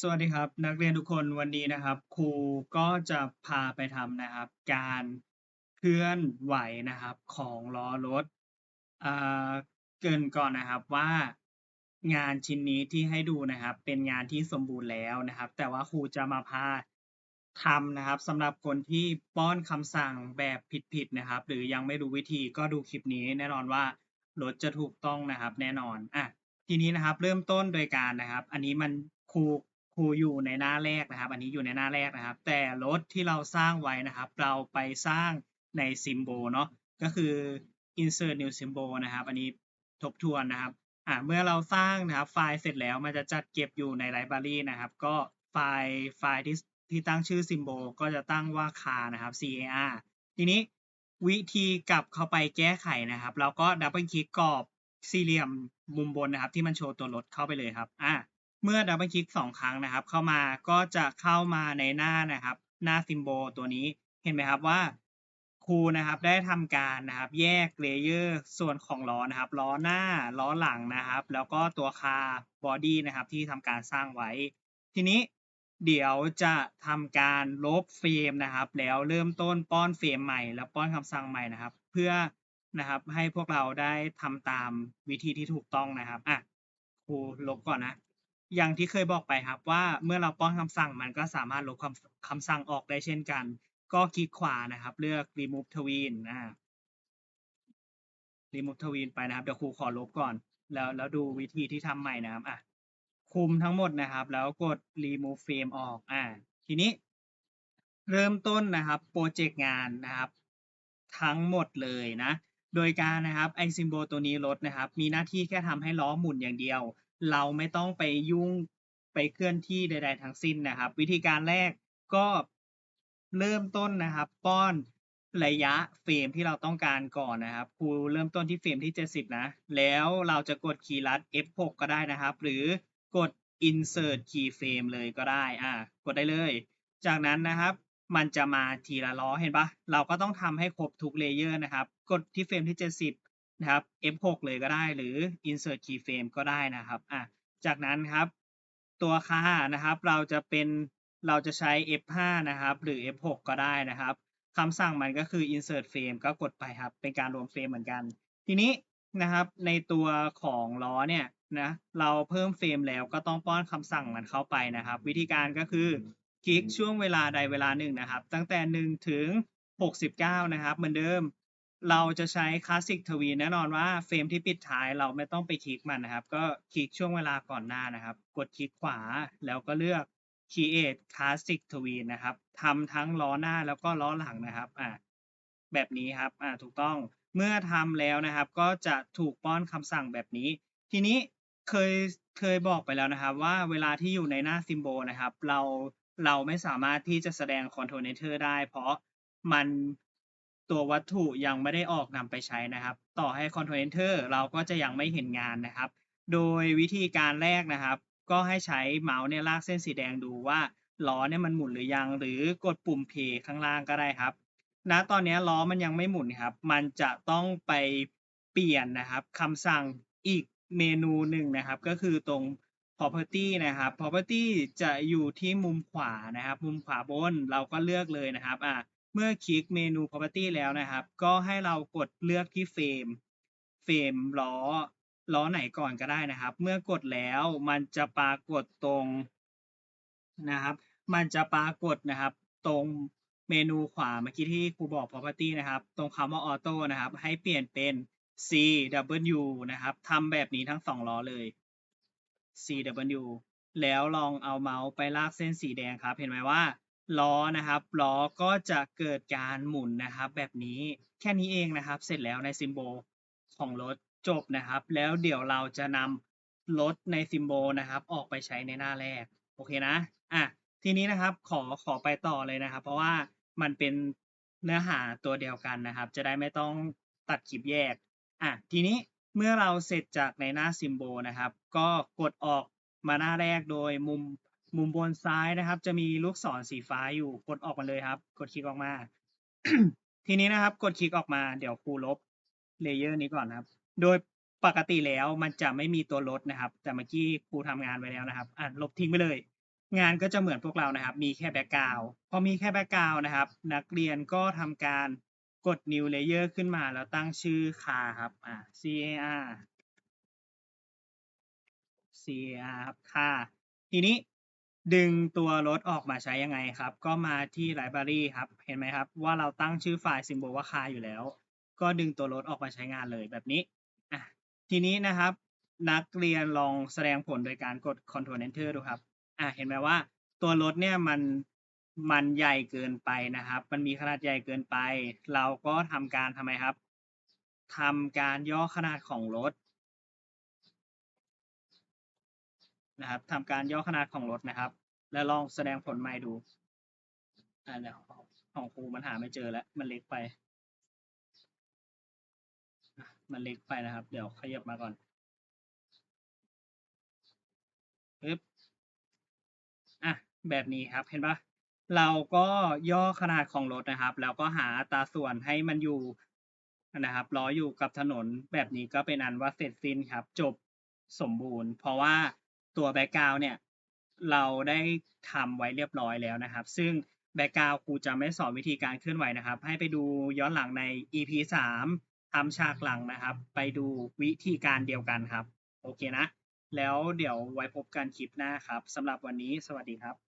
สวัสดีครับนักเรียนทุกคนวันนี้นะครับ ครูก็จะพาไปทำนะครับ การเคลื่อนไหวนะครับของล้อรถอ่าเกรินก่อนนะครับว่างานชิ้นนี้ที่ให้ดูนะครับ เป็นงานที่สมบูรณ์แล้วนะครับ แต่ว่าครูจะมาพาทำนะครับสำหรับคนที่ป้อนคำสั่งแบบผิดๆนะครับ หรือยังไม่รู้วิธีก็ดูคลิปนี้แน่นอนว่ารถจะถูกต้องนะครับ แน่นอนอะทีนี้นะครับ เริ่มต้นโดยการนะครับ อันนี้มันครู ครูอยู่ในหน้าแรกนะครับ อันนี้อยู่ในหน้าแรกนะครับ แต่รถที่เราสร้างไว้นะครับ เราไปสร้างใน symbol เนาะก็คือ insert new symbol นะครับ อันนี้ทบทวนนะครับอ่าเมื่อเราสร้างนะครับไฟล์เสร็จแล้วมันจะจัดเก็บอยู่ในไลบรารีนะครับ ก็ไฟล์ไฟล์ที่ที่ตั้งชื่อ symbol ก็จะตั้งว่า car นะครับ car ทีนี้วิธีกลับเข้าไปแก้ไขนะครับ เราก็ดับเบิลคลิกกรอบสี่เหลี่ยมมุมบนนะครับ ที่มันโชว์ตัวรถเข้าไปเลยครับอะ เมื่อดับเบิลคลิกสองครั้งนะครับ เข้ามาก็จะเข้ามาในหน้านะครับ หน้า symbol ตัวนี้เห็นไหมครับว่าครูนะครับได้ทำการนะครับ แยกเลเยอร์ส่วนของล้อนะครับ ล้อหน้าล้อหลังนะครับ แล้วก็ตัวคาร์บอดี้นะครับที่ทำการสร้างไว้ ทีนี้เดี๋ยวจะทำการลบเฟรมนะครับ แล้วเริ่มต้นป้อนเฟรมใหม่ แล้วป้อนคำสั่งใหม่นะครับ เพื่อนะครับให้พวกเราได้ทำตามวิธีที่ถูกต้องนะครับอะครูลบก่อนนะ อย่างที่เคยบอกไปครับว่าเมื่อเราป้อนคำสั่งมันก็สามารถลบคำคำสั่งออกได้เช่นกัน ก็คลิกขวานะครับ เลือก remove tween อ่า remove tween ไปนะครับ เดี๋ยวครูขอลบก่อน แล้วแล้วดูวิธีที่ทำใหม่นะครับอะคุมทั้งหมดนะครับ แล้วกด remove frame ออกอ่าทีนี้ เริ่มต้นนะครับโปรเจกต์งานนะครับ ทั้งหมดเลยนะ โดยการนะครับไอซิมโบลตัวนี้ลดนะครับ มีหน้าที่แค่ทำให้ล้อหมุนอย่างเดียว เราไม่ต้องไปยุ่งไปเคลื่อนที่ใด ๆ ทั้งสิ้นนะครับ วิธีการแรกก็เริ่มต้นนะครับ ป้อนระยะเฟรมที่เราต้องการก่อนนะครับครูเริ่มต้นที่เฟรมที่ 70 นะ แล้วเราจะกดคีย์ลัด F6 ก็ได้นะครับ หรือกด insert keyframe เลยก็ได้อ่ากดได้เลย จากนั้นนะครับ มันจะมาทีละล้อเห็นปะเราก็ต้องทำให้ครบทุกเลเยอร์นะครับ กดที่เฟรมที่ 70 นะครับ F6 เลยก็ได้หรือ insert keyframe ก็ได้นะครับอะจากนั้นครับตัวค่านะครับเราจะเป็นเราจะใช้ F5 นะครับ หรือ F6 ก็ได้นะครับคำสั่งมันก็คือ insert frame ก็กดไปครับ เป็นการรวมเฟรมเหมือนกัน ทีนี้นะครับในตัวของล้อเนี่ยนะเราเพิ่มเฟรมแล้วก็ต้องป้อนคำสั่งมันเข้าไปนะครับ วิธีการก็คือคลิกช่วงเวลาใดเวลาหนึ่งนะครับ ตั้งแต่ 1 ถึง 69 นะครับ เหมือนเดิม เราจะใช้คลาสสิกทวีแน่นอนว่าเฟรมที่ปิดท้ายเราไม่ต้องไปคลิกมันนะครับ ก็คลิกช่วงเวลาก่อนหน้านะครับ กดคลิกขวาแล้วก็เลือก create classic tween นะครับทำทั้งล้อหน้าแล้วก็ล้อหลังนะครับอ่าแบบนี้ครับอ่าถูกต้องเมื่อทำแล้วนะครับ ก็จะถูกป้อนคำสั่งแบบนี้ ทีนี้เคยเคยบอกไปแล้วนะครับ ว่าเวลาที่อยู่ในหน้า symbol นะครับ เราเราไม่สามารถที่จะแสดง contour ได้ เพราะมัน ตัววัตถุยังไม่ได้ออกนำไปใช้นะครับ ต่อให้ contour เราก็จะยังไม่เห็นงานนะครับ โดยวิธีการแรกนะครับ ก็ให้ใช้เมาส์เนี่ยลากเส้นสีแดงดูว่าล้อเนี่ยมันหมุนหรือยัง หรือกดปุ่ม play ข้างล่างก็ได้ครับณตอนนี้ล้อมันยังไม่หมุนครับ มันจะต้องไปเปลี่ยนนะครับคำสั่งอีกเมนูหนึ่งนะครับ ก็คือตรง property นะครับ property จะอยู่ที่มุมขวานะครับ มุมขวาบนเราก็เลือกเลยนะครับอะ เมื่อคลิกเมนู property แล้วนะครับ ก็ให้เรากดเลือกที่เฟรมเฟรมล้อล้อไหนก่อนก็ได้นะครับ เมื่อกดแล้วมันจะปรากฏตรงนะครับ มันจะปรากฏนะครับ ตรงเมนูขวาเมื่อกี้ที่ครูบอก property นะครับ ตรงคำว่า auto นะครับ ให้เปลี่ยนเป็น CW นะครับทำแบบนี้ทั้งสองล้อเลย CW แล้วลองเอาเมาส์ไปลากเส้นสีแดงครับ เห็นไหมว่า ล้อนะครับล้อก็จะเกิดการหมุนนะครับ แบบนี้แค่นี้เองนะครับ เสร็จแล้วในซิมโบลของรถจบนะครับ แล้วเดี๋ยวเราจะนำรถในซิมโบลนะครับ ออกไปใช้ในหน้าแรกโอเคนะอะทีนี้นะครับขอขอไปต่อเลยนะครับ เพราะว่ามันเป็นเนื้อหาตัวเดียวกันนะครับ จะได้ไม่ต้องตัดคลิปแยกอะทีนี้เมื่อเราเสร็จจากในหน้าซิมโบลนะครับ ก็กดออกมาหน้าแรกโดยมุม มุมบนซ้ายนะครับ จะมีลูกศรสีฟ้าอยู่กดออกมาเลยครับ กดคลิกออกมา ทีนี้นะครับ กดคลิกออกมาเดี๋ยวครูลบเลเยอร์นี้ก่อนนะครับ โดยปกติแล้วมันจะไม่มีตัวลดนะครับ แต่เมื่อกี้ครูทำงานไว้แล้วนะครับอะลบทิ้งไปเลย งานก็จะเหมือนพวกเรานะครับ มีแค่แบ็กกราวพอมีแค่แบ็กกราวนะครับ นักเรียนก็ทำการกด new layer ขึ้นมาแล้วตั้งชื่อคาครับอ่า car car ครับค่าทีนี้ ดึงตัวรถออกมาใช้ยังไงครับ ก็มาที่ library ครับ เห็นไหมครับ ว่าเราตั้งชื่อไฟล์ symbol ว่าคาอยู่แล้ว ก็ดึงตัวรถออกมาใช้งานเลยแบบนี้อะทีนี้นะครับ นักเรียนลองแสดงผลโดยการกด Ctrl Enter ดูครับอะเห็นไหมว่าตัวรถเนี่ยมันมันใหญ่เกินไปนะครับ มันมีขนาดใหญ่เกินไป เราก็ทำการทำไมครับทำการย่อขนาดของรถ นะครับทำการย่อขนาดของรถนะครับ แล้วลองแสดงผลใหม่ดูอ่าเดี๋ยวของครูมันหาไม่เจอแล้ว มันเล็กไป มันเล็กไปนะครับ เดี๋ยวขยับมาก่อนปึ๊บอะแบบนี้ครับเห็นปะเราก็ย่อขนาดของรถนะครับ แล้วก็หาตาส่วนให้มันอยู่นะครับล้ออยู่กับถนนแบบนี้ก็เป็นอันว่าเสร็จสิ้นครับ จบสมบูรณ์ เพราะว่า ตัวแบ็กกราวเนี่ย เราได้ทำไว้เรียบร้อยแล้วนะครับ ซึ่งแบ็กกราวครูจะไม่สอนวิธีการเคลื่อนไหวนะครับ ให้ไปดูย้อนหลังใน EP สามทำฉากหลังนะครับ ไปดูวิธีการเดียวกันครับ โอเคนะ แล้วเดี๋ยวไว้พบกันคลิปหน้าครับสำหรับวันนี้สวัสดีครับ